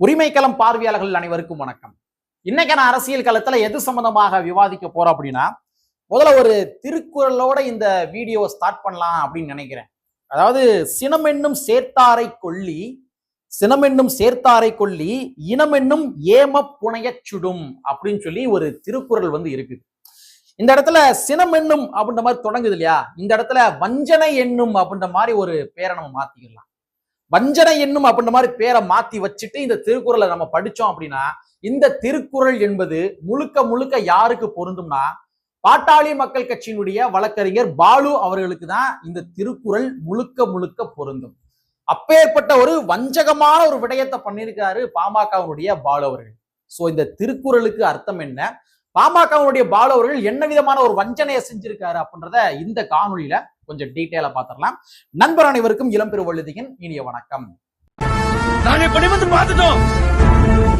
உரிமைக்களம் பார்வையாளர்கள் அனைவருக்கும் வணக்கம். இன்னைக்கான அரசியல் களத்துல எது சம்பந்தமாக விவாதிக்க போறோம் அப்படின்னா முதல்ல ஒரு திருக்குறளோட இந்த வீடியோவை ஸ்டார்ட் பண்ணலாம் அப்படின்னு நினைக்கிறேன். அதாவது சினமென்னும் சேர்த்தாரை கொல்லி சினமென்னும் சேர்த்தாரை கொல்லி இனமென்னும் ஏம புனையச் சுடும் அப்படின்னு சொல்லி ஒரு திருக்குறள் வந்து இருக்குது. இந்த இடத்துல சினம் என்னும் அப்படின்ற மாதிரி தொடங்குது இல்லையா? இந்த இடத்துல வஞ்சனை என்னும் அப்படின்ற மாதிரி ஒரு பேரை நம்ம மாத்திக்கலாம். வஞ்சனை என்னும் அப்படின்ற மாதிரி பேரை மாத்தி வச்சுட்டு இந்த திருக்குறளை நம்ம படிச்சோம் அப்படின்னா இந்த திருக்குறள் என்பது முழுக்க முழுக்க யாருக்கு பொருந்தும்னா பாட்டாளி மக்கள் கட்சியினுடைய வழக்கறிஞர் பாலு அவர்களுக்கு தான் இந்த திருக்குறள் முழுக்க முழுக்க பொருந்தும். அப்பேற்பட்ட ஒரு வஞ்சகமான ஒரு விடயத்தை பண்ணியிருக்காரு பாமகவுடைய பாலு அவர்கள். சோ இந்த திருக்குறளுக்கு அர்த்தம் என்ன? பாமகவுடைய பாலு அவர்கள் என்ன விதமான ஒரு வஞ்சனையை செஞ்சிருக்காரு அப்படின்றத இந்த காணொலியில கொஞ்சம் டீட்டெயிலா பாத்திரலாம். நண்பர் அனைவருக்கும் இளம்பெருவழுதியின் இனிய வணக்கம். நாங்க நிமிர்ந்து பார்த்துட்டோம்.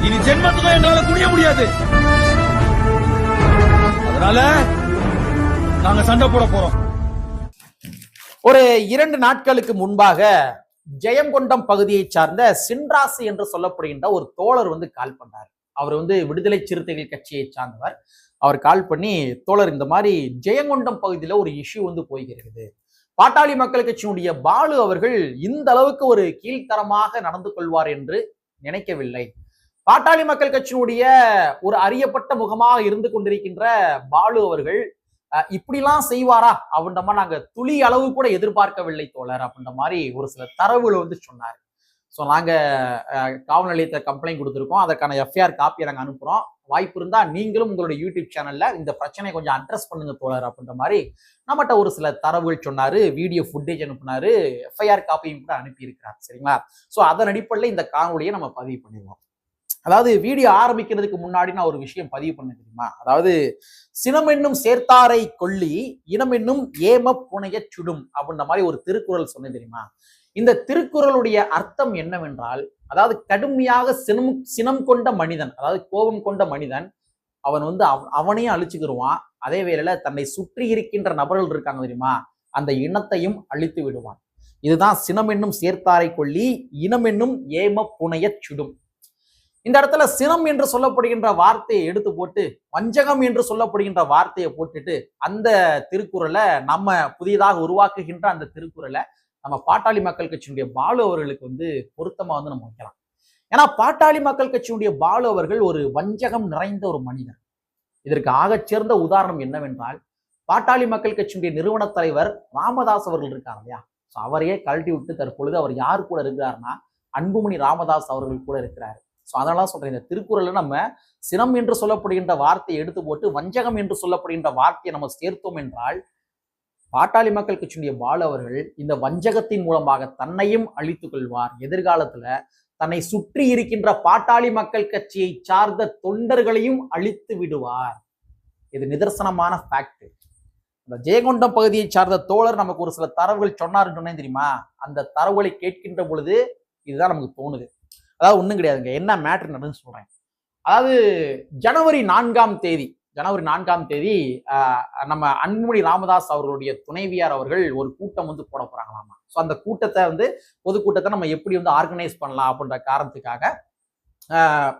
இனி ஜென்மத்துக்கும் எங்களால குனிய முடியாது. அதனால நாங்க சண்டை போட போறோம். ஒரு இரண்டு நாட்களுக்கு முன்பாக ஜெயங்கொண்டம் பகுதியை சார்ந்த சின்ராசு என்று சொல்லப்படுகின்ற ஒரு தோழர் வந்து கால் பண்ணார் அவர் வந்து விடுதலை சிறுத்தைகள் கட்சியை சார்ந்தவர். அவர் கால் பண்ணி தோழர் இந்த மாதிரி ஜெயங்கொண்டம் பகுதியில ஒரு இஷ்யூ வந்து போய்கிறது பாட்டாளி மக்கள் கட்சியினுடைய பாலு அவர்கள் இந்த அளவுக்கு ஒரு கீழ்த்தரமாக நடந்து கொள்வார் என்று நினைக்கவில்லை. பாட்டாளி மக்கள் கட்சியினுடைய ஒரு அறியப்பட்ட முகமாக இருந்து கொண்டிருக்கின்ற பாலு அவர்கள் அஹ், இப்படிலாம் செய்வாரா? அப்படின்ற மாதிரி நாங்க துளி அளவு கூட எதிர்பார்க்கவில்லை தோழர் அப்படின்ற மாதிரி ஒரு சில தரவுகளை வந்து சொன்னார். ஸோ நாங்கள் காவல் நிலையத்தை கம்ப்ளைண்ட் கொடுத்துருக்கோம். அதற்கான எஃப்ஐஆர் காப்பியை நாங்கள் அனுப்புகிறோம் வாய்ப்பு இருந்தால் நீங்களும் உங்களுடைய யூடியூப் சேனலில் இந்த பிரச்சனையை கொஞ்சம் அட்ரஸ் பண்ணுங்க தோழர் அப்படின்ற மாதிரி நம்மகிட்ட ஒரு சில தரவுகள் சொன்னார். வீடியோ ஃபுட்டேஜ் அனுப்புனாரு. எஃப்ஐஆர் காப்பியும் கூட அனுப்பியிருக்கிறார். சரிங்களா? ஸோ அதன் அடிப்படையில் இந்த காணொலியை நம்ம பதிவு பண்ணிடுவோம். அதாவது வீடியோ ஆரம்பிக்கிறதுக்கு முன்னாடி நான் ஒரு விஷயம் பதிவு பண்ண தெரியுமா? அதாவது சினம் என்னும் சேர்த்தாரை கொல்லி இனம் என்னும் ஏம புனைய சுடும் அப்படின்ற மாதிரி ஒரு திருக்குறள் சொன்னது தெரியுமா? இந்த திருக்குறளுடைய அர்த்தம் என்னவென்றால் அதாவது கடுமையாக சினம் சினம் கொண்ட மனிதன் அதாவது கோபம் கொண்ட மனிதன் அவன் வந்து அவ- அவனையும் அழிச்சுக்கிடுவான் அதே வேளையில தன்னை சுற்றி இருக்கின்ற நபர்கள் இருக்காங்க தெரியுமா? அந்த இனத்தையும் அழித்து விடுவான். இதுதான் சினம் என்னும் சேர்த்தாரை கொள்ளி இனம் என்னும் ஏம புனைய சுடும். இந்த இடத்துல சினம் என்று சொல்லப்படுகின்ற வார்த்தையை எடுத்து போட்டு வஞ்சகம் என்று சொல்லப்படுகின்ற வார்த்தையை போட்டுட்டு அந்த திருக்குறளை நம்ம புதிதாக உருவாக்குகின்ற அந்த திருக்குறளை நம்ம பாட்டாளி மக்கள் கட்சியினுடைய பாலு அவர்களுக்கு வந்து பொருத்தமா வந்து நம்ம வைக்கலாம். ஏன்னா பாட்டாளி மக்கள் கட்சியினுடைய பாலு அவர்கள் ஒரு வஞ்சகம் நிறைந்த ஒரு மனிதர். இதற்கு ஆகச் உதாரணம் என்னவென்றால் பாட்டாளி மக்கள் கட்சியினுடைய நிறுவன தலைவர் ராமதாஸ் அவர்கள் இருக்கார் இல்லையா? ஸோ அவரையே கழட்டி விட்டு தற்பொழுது அவர் யார் கூட இருக்கிறாருன்னா அன்புமணி ராமதாஸ் அவர்கள் கூட இருக்கிறார். ஸோ அதனால சொல்றேன் இந்த திருக்குறளில் நம்ம சினம் என்று சொல்லப்படுகின்ற வார்த்தையை எடுத்து போட்டு வஞ்சகம் என்று சொல்லப்படுகின்ற வார்த்தையை நம்ம சேர்த்தோம் என்றால் பாட்டாளி மக்கள் கட்சியினுடைய பாலு அவர்கள் இந்த வஞ்சகத்தின் மூலமாக தன்னையும் அழித்துக் கொள்வார். எதிர்காலத்துல தன்னை சுற்றி இருக்கின்ற பாட்டாளி மக்கள் கட்சியை சார்ந்த தொண்டர்களையும் அழித்து விடுவார். இது நிதர்சனமான ஃபேக்ட் இந்த ஜெயகொண்டம் பகுதியை சார்ந்த தோழர் நமக்கு ஒரு சில தரவுகள் சொன்னாருன்னு சொன்னேன் தெரியுமா? அந்த தரவுகளை கேட்கின்ற பொழுது இதுதான் நமக்கு தோணுது. அதாவது ஒன்றும் கிடையாதுங்க. என்ன மேட்ரு நடந்து சொல்றேன். அதாவது ஜனவரி நான்காம் தேதி ஜனவரி நான்காம் தேதி நம்ம அன்புமணி ராமதாஸ் அவர்களுடைய துணைவியார் அவர்கள் ஒரு கூட்டம் வந்து போட போறாங்களாமா? ஸோ அந்த கூட்டத்தை வந்து பொதுக்கூட்டத்தை நம்ம எப்படி வந்து ஆர்கனைஸ் பண்ணலாம் அப்படின்ற காரணத்துக்காக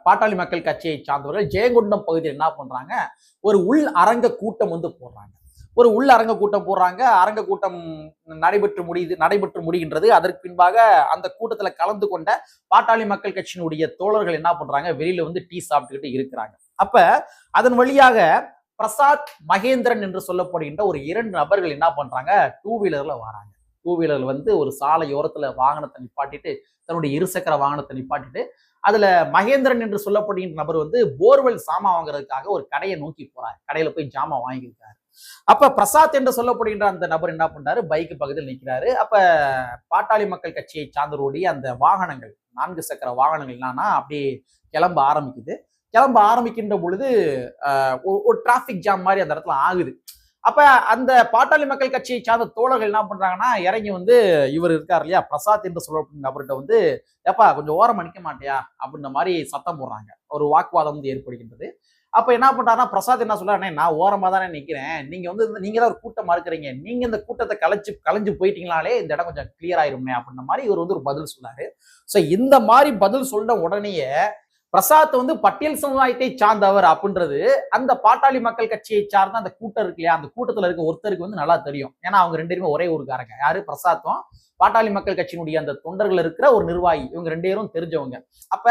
பாட்டாளி மக்கள் கட்சியை சார்ந்தவர்கள் ஜெயங்கொண்டம் பகுதியில் என்ன பண்றாங்க? ஒரு உள் அரங்க கூட்டம் வந்து போடுறாங்க. ஒரு உள் அரங்க கூட்டம் போடுறாங்க. அரங்க கூட்டம் நடைபெற்று முடியுது நடைபெற்று முடிகின்றது. அதற்கு பின்பாக அந்த கூட்டத்தில் கலந்து கொண்ட பாட்டாளி மக்கள் கட்சியினுடைய தோழர்கள் என்ன பண்றாங்க? வெளியில வந்து டீ சாப்பிட்டுக்கிட்டு இருக்கிறாங்க. அப்ப அதன் வழியாக பிரசாத் மகேந்திரன் என்று சொல்லப்படுகின்ற ஒரு இரண்டு நபர்கள் என்ன பண்றாங்க? டூ வீலர்ல வராங்க. டூ வீலர்ல வந்து ஒரு சாலையோரத்துல வாகனத்தை நிப்பாட்டிட்டு தன்னுடைய இருசக்கர வாகனத்தை நிப்பாட்டிட்டு அதுல மகேந்திரன் என்று சொல்லப்படுகின்ற நபர் வந்து போர்வெல் சாமா வாங்குறதுக்காக ஒரு கடையை நோக்கி போறாரு. கடையில போய் ஜாமா வாங்கியிருக்காரு. அப்ப பிரசாத் என்று சொல்லப்படுகின்ற அந்த நபர் என்ன பண்றாரு? பைக்கு பகுதியில் நிற்கிறாரு அப்ப பாட்டாளி மக்கள் கட்சியை சார்ந்தவருடைய அந்த வாகனங்கள் நான்கு சக்கர வாகனங்கள் என்னன்னா அப்படியே கிளம்ப ஆரம்பிக்குது. கிளம்ப ஆரம்பிக்கின்ற பொழுது ஒரு- ஒரு டிராஃபிக் ஜாம் மாதிரி அந்த இடத்துல ஆகுது. அப்ப அந்த பாட்டாளி மக்கள் கட்சியை சார்ந்த தோழர்கள் என்ன பண்றாங்கன்னா இறங்கி வந்து இவர் இருக்கார் இல்லையா பிரசாத் என்று சொல்லப்பட்ட நபர்கிட்ட வந்து ஏப்பா கொஞ்சம் ஓரம் அடிக்க மாட்டியா? அப்படின்ற மாதிரி சத்தம் போடுறாங்க. ஒரு வாக்குவாதம் வந்து ஏற்படுகின்றது. அப்ப என்ன பண்றாருன்னா பிரசாத் என்ன சொல்றாருண்ணே நான் ஓரமா தானே நிக்கிறேன். நீங்க வந்து இந்த- நீங்க தான் ஒரு கூட்டமா இருக்கிறீங்க. நீங்க இந்த கூட்டத்தை கலைச்சு கலைஞ்சு போயிட்டீங்களாலே இந்த இடம் கொஞ்சம் கிளியர் ஆயிருமே அப்படின்ற மாதிரி இவர் வந்து ஒரு பதில் சொன்னாரு சோ இந்த மாதிரி பதில் சொல்ற உடனேயே பிரசாத் வந்து பட்டியல் சமுதாயத்தை சார்ந்தவர் அப்படின்றது அந்த பாட்டாளி மக்கள் கட்சியை சார்ந்த அந்த கூட்டம் இருக்கு இல்லையா? அந்த கூட்டத்துல இருக்க ஒருத்தருக்கு வந்து நல்லா தெரியும். ஏன்னா அவங்க ரெண்டு பேருமே ஒரே ஊருக்காரங்க. யாரு? பிரசாத்தும் பாட்டாளி மக்கள் கட்சியினுடைய அந்த தொண்டர்கள் இருக்கிற ஒரு நிர்வாகி. இவங்க ரெண்டு பேரும் தெரிஞ்சவங்க. அப்ப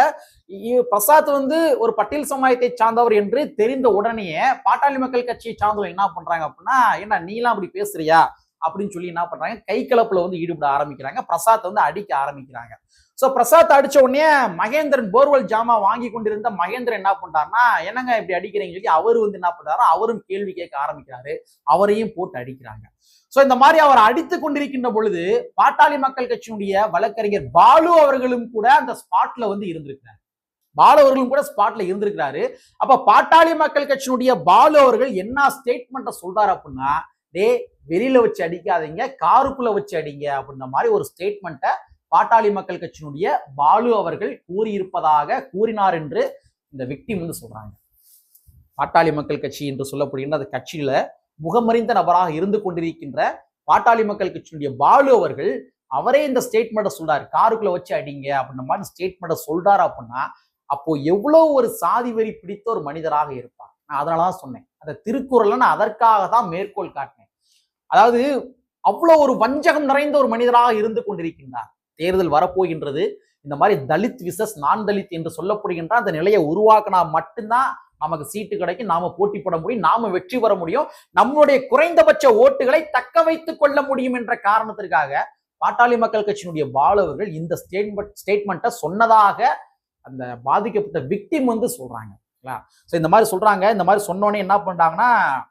பிரசாத் வந்து ஒரு பட்டியல் சமுதாயத்தை சார்ந்தவர் என்று தெரிந்த உடனேயே பாட்டாளி மக்கள் கட்சியை சார்ந்தவர் என்ன பண்றாங்க அப்படின்னா என்ன நீலாம் அப்படி பேசுறியா? அப்படின்னு சொல்லி என்ன பண்றாங்க? கை கலப்புல வந்து ஈடுபட ஆரம்பிக்கிறாங்க. பிரசாத் வந்து அடிக்க ஆரம்பிக்கிறாங்க. சோ பிரசாத் அடிச்ச உடனே மகேந்திரன் போர்வெல் ஜாமா வாங்கி கொண்டிருந்த மகேந்திரன் என்ன பண்றாருன்னா என்னங்க இப்படி அடிக்கிறீங்கன்னு சொல்லி அவர் வந்து என்ன பண்றாரு அவரும் கேள்வி கேட்க ஆரம்பிக்கிறாரு. அவரையும் போட்டு அடிக்கிறாங்க. சோ இந்த மாதிரி அவர் அடித்து கொண்டிருக்கின்ற பொழுது பாட்டாளி மக்கள் கட்சியினுடைய வழக்கறிஞர் பாலு அவர்களும் கூட அந்த ஸ்பாட்ல வந்து இருந்திருக்கிறார். பாலு அவர்களும் கூட ஸ்பாட்ல இருந்திருக்கிறாரு. அப்ப பாட்டாளி மக்கள் கட்சியினுடைய பாலு அவர்கள் என்ன ஸ்டேட்மெண்ட்டை சொல்றாரு அப்படின்னா டே வெளியில வச்சு அடிக்காதீங்க காருக்குள்ள வச்சு அடிங்க அப்படின்ற மாதிரி ஒரு ஸ்டேட்மெண்ட்டை பாட்டாளி மக்கள் கட்சியினுடைய பாலு அவர்கள் கூறியிருப்பதாக கூறினார் என்று இந்த விக்டிம் வந்து சொல்றாங்க. பாட்டாளி மக்கள் கட்சி என்று சொல்லப்படுகின்ற அந்த கட்சியில முகமறிந்த நபராக இருந்து கொண்டிருக்கின்ற பாட்டாளி மக்கள் கட்சியினுடைய பாலு அவர்கள் அவரே இந்த ஸ்டேட்மெண்ட்டை சொல்றாரு. காருக்குள்ள வச்சு அடிங்க அப்படின்ற மாதிரி ஸ்டேட்மெண்ட்டை சொல்றாரு அப்படின்னா அப்போ எவ்வளவு ஒரு சாதி வெறி பிடித்த ஒரு மனிதராக இருப்பார். நான் அதனாலதான் சொன்னேன். அந்த திருக்குறளை நான் அதற்காக தான் மேற்கோள் காட்டினேன். அதாவது அவ்வளோ ஒரு வஞ்சகம் நிறைந்த ஒரு மனிதராக இருந்து கொண்டிருக்கின்றார். தேர்தல் வரப்போகின்றது. இந்த மாதிரி தலித் விசஸ் நான் தலித் என்று சொல்லப்படுகின்ற அந்த நிலையை உருவாக்கினா மட்டும்தான் நமக்கு சீட்டு கிடைக்கும் நாம போட்டி போட முடியும் நாம வெற்றி பெற முடியும். நம்மளுடைய குறைந்தபட்ச ஓட்டுகளை தக்க வைத்துக் கொள்ள முடியும் என்ற காரணத்திற்காக பாட்டாளி மக்கள் கட்சியினுடைய பாலவர்கள் இந்த ஸ்டேட்மெண்ட் ஸ்டேட்மெண்ட்டை சொன்னதாக அந்த பாதிக்கப்பட்ட விக்டிம் வந்து சொல்றாங்க. ஸோ இந்த மாதிரி சொல்கிறாங்க இந்த மாதிரி சொன்னோன்னே என்ன பண்ணுறாங்கன்னா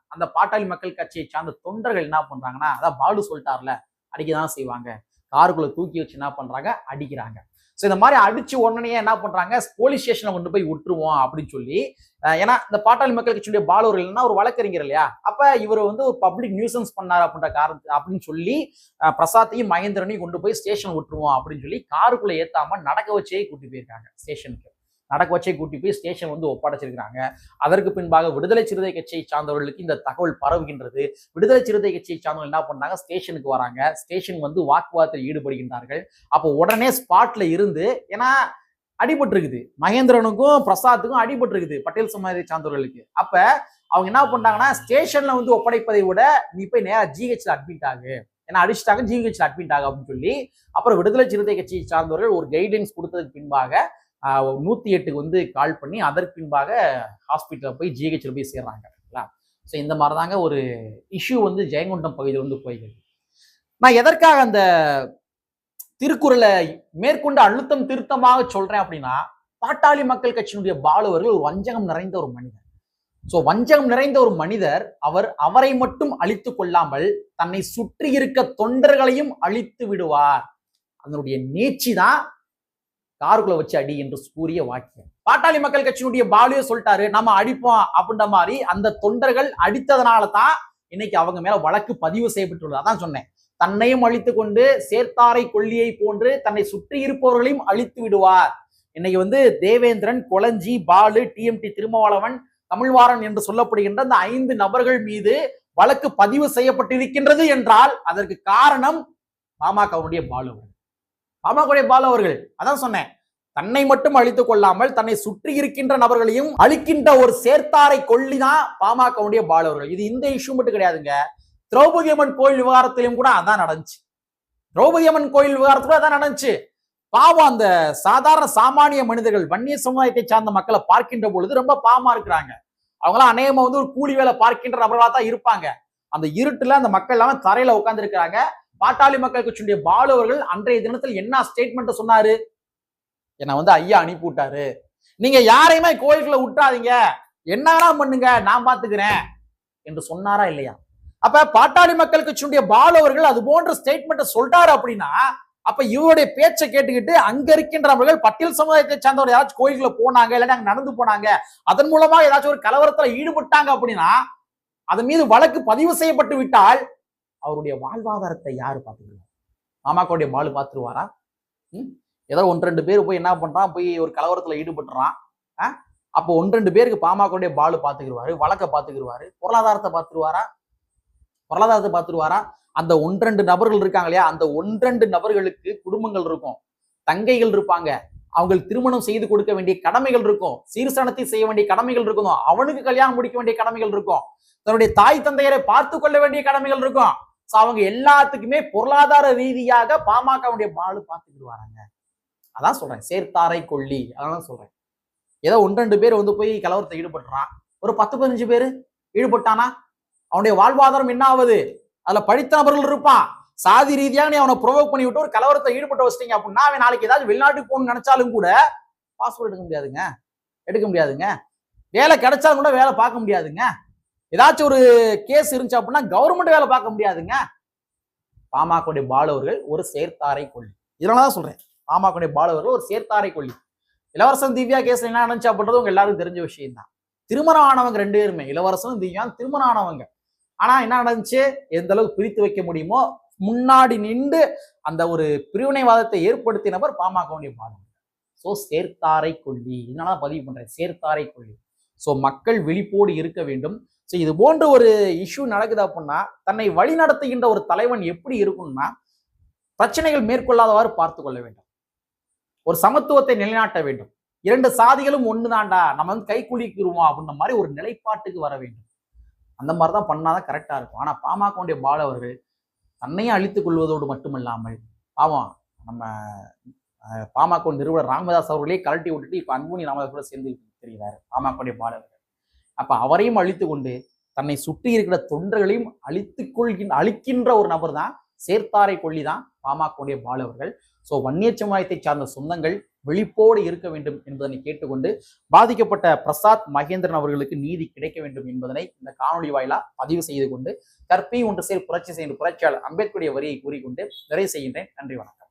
அந்த பாட்டாளி மக்கள் கட்சியை சார்ந்த தொண்டர்கள் என்ன பண்ணுறாங்கன்னா அதான் பாலு சொல்லிட்டார்ல அடிக்க தான் செய்வாங்க. காருக்குள்ளே தூக்கி வச்சு என்ன பண்ணுறாங்க அடிக்கிறாங்க. ஸோ இந்த மாதிரி அடிச்சு உடனே என்ன பண்ணுறாங்க போலீஸ் ஸ்டேஷனில் கொண்டு போய் விட்டுருவோம் அப்படின்னு சொல்லி ஏன்னா இந்த பாட்டாளி மக்கள் கட்சியுடைய பாலூர் இல்லைன்னா ஒரு வழக்கறிஞர் இல்லையா? அப்போ இவர் வந்து ஒரு பப்ளிக் நியூசன்ஸ் பண்ணார் அப்படின்ற காரணத்து அப்படின்னு சொல்லி பிரசாத்தையும் மகேந்திரனையும் கொண்டு போய் ஸ்டேஷன் விட்டுருவோம் அப்படின்னு சொல்லி காருக்குள்ளே ஏற்றாமல் நடக்க வச்சே கூட்டி போயிருக்காங்க ஸ்டேஷனுக்கு நடக்க வச்சே கூட்டி போய் ஸ்டேஷன் வந்து ஒப்படைச்சிருக்கிறாங்க. அதற்கு பின்பாக விடுதலை சிறுத்தை கட்சியை சார்ந்தவர்களுக்கு இந்த தகவல் பரவுகின்றது. விடுதலை சிறுத்தை கட்சியை சார்ந்தவர்கள் என்ன பண்ணாங்க ஸ்டேஷனுக்கு வராங்க. ஸ்டேஷன் வந்து வாக்குவாதத்தில் ஈடுபடுகின்றார்கள். அப்போ உடனே ஸ்பாட்ல இருந்து ஏன்னா அடிபட்டிருக்குது. மகேந்திரனுக்கும் பிரசாத்துக்கும் அடிபட்டிருக்குது பட்டேல் சமாதி சார்ந்தவர்களுக்கு. அப்ப அவங்க என்ன பண்ணாங்கன்னா ஸ்டேஷன்ல வந்து ஒப்படைப்பதை விட நீ போய் நேரா ஜிஹெச்ல அட்மிட் ஆகு. ஏன்னா அடிச்சிட்டாங்க ஜிஹெச்ல அட்மிட் ஆகு அப்படின்னு சொல்லி அப்புறம் விடுதலை சிறுத்தை கட்சியை சார்ந்தவர்கள் ஒரு கைடன்ஸ் கொடுத்ததுக்கு பின்பாக நூற்றி எட்டுக்கு வந்து கால் பண்ணி அதற்கு பின்பாக ஹாஸ்பிட்டலில் போய் ஜிஹெச்சில் போய் சேர்றாங்க. ஸோ இந்த மாதிரி தாங்க ஒரு இஷ்யூ வந்து ஜெயங்கொண்டம் பகுதியில் வந்து போய்கிறது நான் எதற்காக அந்த திருக்குறளை மேற்கொண்டு அழுத்தம் திருத்தமாக சொல்கிறேன் அப்படின்னா பாட்டாளி மக்கள் கட்சியினுடைய பாலுவர்கள் ஒரு வஞ்சகம் நிறைந்த ஒரு மனிதர். ஸோ வஞ்சகம் நிறைந்த ஒரு மனிதர் அவர் அவரை மட்டும் அழித்து கொள்ளாமல் தன்னை சுற்றி இருக்க தொண்டர்களையும் அழித்து விடுவார். அதனுடைய நீச்சி தான் காருக்குள்ள வச்சு அடி என்று கூறிய வாக்கியம். பாட்டாளி மக்கள் கட்சியினுடைய பாலுவே சொல்லிட்டாரு நம்ம அடிப்போம் அப்படின்ற மாதிரி அந்த தொண்டர்கள் அடித்ததனால தான் இன்னைக்கு அவங்க மேல வழக்கு பதிவு செய்யப்பட்டுள்ளது. அதான் சொன்னேன். தன்னையும் அழித்து கொண்டு சேர்த்தாரை கொல்லியை போன்று தன்னை சுற்றி இருப்பவர்களையும் அழித்து விடுவார். இன்னைக்கு வந்து தேவேந்திரன் கொளஞ்சி பாலு டிஎம்டி திருமாவளவன் தமிழ்வாரன் என்று சொல்லப்படுகின்ற அந்த ஐந்து நபர்கள் மீது வழக்கு பதிவு செய்யப்பட்டிருக்கின்றது என்றால் அதற்கு காரணம் பாமகவுடைய பாலு பாமகவுடைய பாலு அவர்கள். அதான் சொன்னேன். தன்னை மட்டும் அழித்துக் கொள்ளாமல் தன்னை சுற்றி இருக்கின்ற நபர்களையும் அழிக்கின்ற ஒரு சேர்த்தாரை கொள்ளிதான் பாமகவுடைய பாலு அவர்கள். இது இந்த இஷ்யூ மட்டும் கிடையாதுங்க. திரௌபதி அம்மன் கோயில் விவகாரத்திலும் கூட அதான் நடந்துச்சு. திரௌபதி அம்மன் கோயில் விவகாரத்துல அதான் நடந்துச்சு. பாவம் அந்த சாதாரண சாமானிய மனிதர்கள் வன்னிய சமுதாயத்தை சார்ந்த மக்களை பார்க்கின்ற பொழுது ரொம்ப பாவமா இருக்கிறாங்க. அவங்களாம் அநேகமா வந்து ஒரு கூலி வேலை பார்க்கின்ற நபர்களா தான் இருப்பாங்க. அந்த இருட்டுல அந்த மக்கள் எல்லாம் தரையில உட்கார்ந்து இருக்கிறாங்க பாட்டாளி மக்கள் கட்சியுடைய பாலு அவர்கள் அன்றைய தினத்தில் என்ன ஸ்டேட்மெண்ட் சொன்னாரு? என்னை வந்து ஐயா அனுப்பி விட்டாரு. நீங்க யாரையுமே கோயிலுக்குள்ள விட்டாதீங்க என்னடா பண்ணுங்க? நான் பாத்துக்கிறேன். என்று சொன்னாரா இல்லையா? அப்ப பாட்டாளி மக்கள் கட்சியுடைய பாலு அவர்கள் அது போன்ற ஸ்டேட்மெண்ட் சொல்றாரு அப்படின்னா அப்ப இவருடைய பேச்சை கேட்டுக்கிட்டு அங்க இருக்கின்றவர்கள் பட்டியல் சமுதாயத்தை சேர்ந்தவர் ஏதாச்சும் கோயிலுக்குள்ள போனாங்க இல்லைன்னா அங்க நடந்து போனாங்க அதன் மூலமா ஏதாச்சும் ஒரு கலவரத்துல ஈடுபட்டாங்க அப்படின்னா அதன் மீது வழக்கு பதிவு செய்யப்பட்டு விட்டால் அவருடைய வாழ்வாதாரத்தை யாரு பார்த்துக்கலாம் மாமாக்காவுடைய பாலு பார்த்துருவாரா? ம்? ஏதோ ஒன்று ரெண்டு பேர் போய் என்ன பண்றான்? போய் ஒரு கலவரத்துல ஈடுபட்டுறான். ஆ? அப்போ ஒன்று ரெண்டு பேருக்கு பாமகவுடைய பாலு பார்த்துக்கிடுவாரு வழக்க பார்த்துக்கிடுவாரு பொருளாதாரத்தை பார்த்துருவாரா? பொருளாதாரத்தை பார்த்துருவாரா? அந்த ஒன்றெண்டு நபர்கள் இருக்காங்க இல்லையா? அந்த ஒன்றெண்டு நபர்களுக்கு குடும்பங்கள் இருக்கும். தங்கைகள் இருப்பாங்க. அவங்க திருமணம் செய்து கொடுக்க வேண்டிய கடமைகள் இருக்கும். சீர்சனத்தை செய்ய வேண்டிய கடமைகள் இருக்கும். அவனுக்கு கல்யாணம் முடிக்க வேண்டிய கடமைகள் இருக்கும். தன்னுடைய தாய் தந்தையரை பார்த்து கொள்ள வேண்டிய கடமைகள் இருக்கும். ஸோ அவங்க எல்லாத்துக்குமே பொருளாதார ரீதியாக பாமகவுடைய பாலு பார்த்துக்கிட்டு வராங்க அதான் சொல்றேன். சேர்த்தாரை கொல்லி. அதான் சொல்றேன். ஏதோ ஒன்று ரெண்டு பேர் வந்து போய் கலவரத்தை ஈடுபடுறான் ஒரு பத்து பதினஞ்சு பேர் ஈடுபட்டானா? அவனுடைய வாழ்வாதாரம் என்ன ஆகுது அதுல படித்த நபர்கள் இருப்பான் சாதி ரீதியாக நீ அவனை ப்ரொவோக் பண்ணி விட்டு ஒரு கலவரத்தை ஈடுபட்டு வச்சிட்டீங்க அப்படின்னா அவன் நாளைக்கு ஏதாவது வெளிநாட்டுக்கு போகணும்னு நினைச்சாலும் கூட பாஸ்போர்ட் எடுக்க முடியாதுங்க. எடுக்க முடியாதுங்க. வேலை கிடைச்சாலும் கூட வேலை பார்க்க முடியாதுங்க. ஏதாச்சும் ஒரு கேஸ் இருந்துச்சு அப்படின்னா கவர்மெண்ட் வேலை பார்க்க முடியாதுங்க. பாமகவுடைய பாலவர்கள் ஒரு சேர்த்தாரை கொள்ளி இதனால தான் சொல்றேன். பாமகவுடைய பாலவர்கள் ஒரு சேர்த்தாரை கொள்ளி இளவரசன் திவ்யா கேஸ்ல என்ன நடந்துச்சு அப்படின்றது உங்க எல்லாரும் தெரிஞ்ச விஷயம் தான் திருமணம் ஆனவங்க ரெண்டு பேருமே. இளவரசனும் திவ்யா திருமணம் ஆனவங்க. ஆனா என்ன நடந்துச்சு? எந்த அளவுக்கு பிரித்து வைக்க முடியுமோ? முன்னாடி நின்று அந்த ஒரு பிரிவினைவாதத்தை ஏற்படுத்தினவர் பாமகவுடைய பாலவர்கள். ஸோ சேர்த்தாரை கொள்ளி இதனால பதிவு பண்றேன். சேர்த்தாரை கொள்ளி ஸோ மக்கள் விழிப்போடு இருக்க வேண்டும். ஸோ இது போன்ற ஒரு இஷ்யூ நடக்குது அப்படின்னா தன்னை வழிநடத்துகின்ற ஒரு தலைவன் எப்படி இருக்கும்னா பிரச்சனைகள் மேற்கொள்ளாதவாறு பார்த்து கொள்ள வேண்டும். ஒரு சமத்துவத்தை நிலைநாட்ட வேண்டும். இரண்டு சாதிகளும் ஒண்ணுதான்டா நம்ம வந்து கை குளிக்கிறோம் அப்படின்ற மாதிரி ஒரு நிலைப்பாட்டுக்கு வர வேண்டும். அந்த மாதிரி தான் பண்ணாதான் கரெக்டா இருக்கும். ஆனா பாமகவுடைய பாலவர்கள் தன்னையும் அழித்துக் கொள்வதோடு மட்டுமல்லாமல் பாவம் நம்ம அஹ், பாமக நிறுவனர் ராமதாஸ் அவர்களே கலட்டி விட்டுட்டு இப்போ அன்புனி ராமதாஸ் கூட சேர்ந்து தெரிகிறார் பாமகவுடைய பாடல்கள் அப்ப அவரையும் அழித்து கொண்டு தன்னை சுற்றி இருக்கிற தொண்டர்களையும் அழித்து கொள்கின்ற அழிக்கின்ற ஒரு நபர் தான் சேர்த்தாரை கொல்லி தான் பாமகவுடைய பாலவர்கள். ஸோ வன்னியர் சமுதாயத்தை சார்ந்த சொந்தங்கள் விழிப்போடு இருக்க வேண்டும் என்பதனை கேட்டுக்கொண்டு பாதிக்கப்பட்ட பிரசாத் மகேந்திரன் அவர்களுக்கு நீதி கிடைக்க வேண்டும் என்பதனை இந்த காணொளி வாயிலா பதிவு செய்து கொண்டு கற்பி ஒன்று சேர் புரட்சி செய்கின்ற புரட்சியாளர் அம்பேத்கருடைய வரியை கூறிக்கொண்டு நிறைவு செய்கின்றேன். நன்றி வணக்கம்.